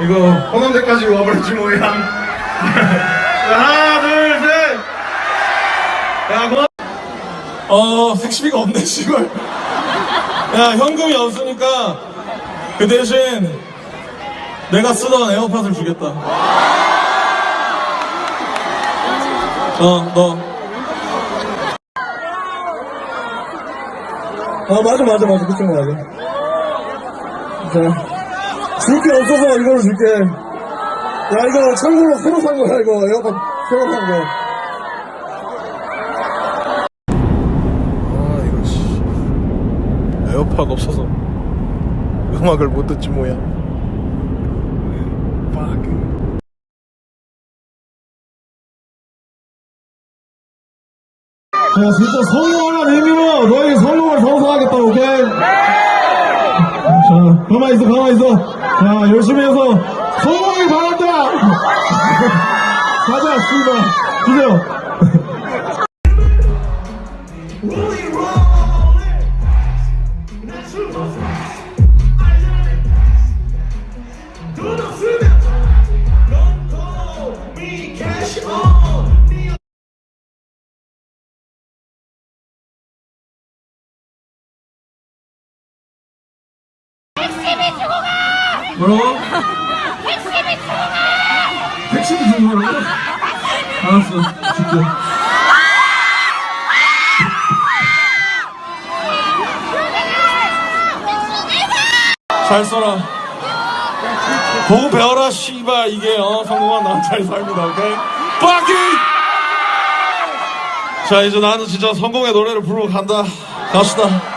이거 호남대까지 와버렸지 뭐야. 하나 둘 셋. 야 고맙. 어, 택시비가 없네, 씨발. 야, 현금이 없으니까 그 대신 내가 쓰던 에어팟을 주겠다. 어, 너. 아, 맞아, 맞아, 맞아. 그쪽 맞아. 자, 줄 게 없어서 이걸로 줄게. 야, 이거 참고로 새로 산 거야, 이거. 에어팟 새로 산 거. 아 이거 씨. 에어팟 없어서 음악을 못 듣지 뭐야. 자, 진짜 성공하는 의미로 너에게 가만히 있어, 가만히 있어. 자, 열심히 해서 성공하길 바란다! 뭐라고? 택시비 주고 가라고? 알았어, 줄게. 잘 써라. 보고 배워라, 씨발. 이게, 어, 성공한 남자의 삶이다, 오케이? 빠기! 자, 이제 나는 진짜 성공의 노래를 부르러 간다. 갑시다.